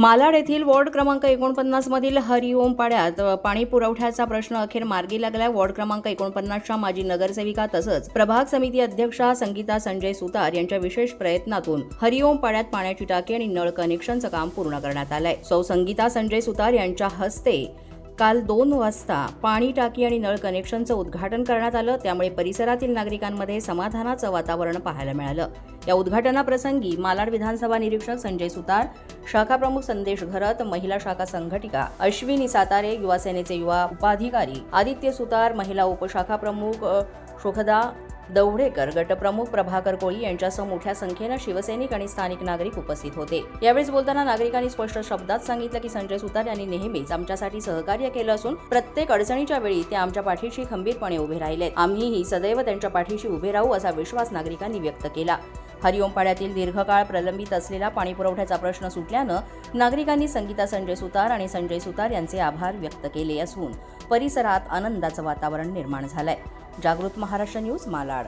मालाड येथील वॉर्ड क्रमांक एकोणपन्नास मधील हरिओम पाड्यात पाणी पुरवठ्याचा प्रश्न अखेर मार्गी लागलाय. वॉर्ड क्रमांक एकोणपन्नासच्या माजी नगरसेविका तसंच प्रभाग समिती अध्यक्षा संगीता संजय सुतार यांच्या विशेष प्रयत्नातून हरिओम पाड्यात पाण्याची टाकी आणि नळ कनेक्शनचं काम पूर्ण करण्यात आलंय. सौ संगीता संजय सुतार यांच्या हस्ते काल दोन वाजता पाणी टाकी आणि नळ कनेक्शनचं उद्घाटन करण्यात आलं. त्यामुळे परिसरातील नागरिकांमध्ये समाधानाचं वातावरण पाहायला मिळालं. या उद्घाटनाप्रसंगी मालाड विधानसभा निरीक्षक संजय सुतार शाखा प्रमुख संदेश घरत महिला शाखा संघटिका अश्विनी सातारे युवा सेनेचे युवा उपाधिकारी आदित्य सुतार महिला उपशाखा प्रमुख शोखदा दौडेकर गटप्रमुख प्रभाकर कोळी यांच्यासह मोठ्या संख्येनं शिवसैनिक आणि स्थानिक नागरिक उपस्थित होते. यावेळी बोलताना नागरिकांनी स्पष्ट शब्दात सांगितलं की संजय सुतार यांनी नेहमीच आमच्यासाठी सहकार्य केलं असून प्रत्येक अडचणीच्या वेळी ते आमच्या पाठीशी खंबीरपणे उभे राहिले आम्हीही सदैव त्यांच्या पाठीशी उभे राहू असा विश्वास नागरिकांनी व्यक्त केला. हरिओम पाड्यातील दीर्घकाळ प्रलंबित असलेला पाणी पुरवठ्याचा प्रश्न सुटल्यानं नागरिकांनी संगीता संजय सुतार आणि संजय सुतार यांचे आभार व्यक्त केले असून परिसरात आनंदाचं वातावरण निर्माण झालंय. जागृत महाराष्ट्र न्यूज मालाड.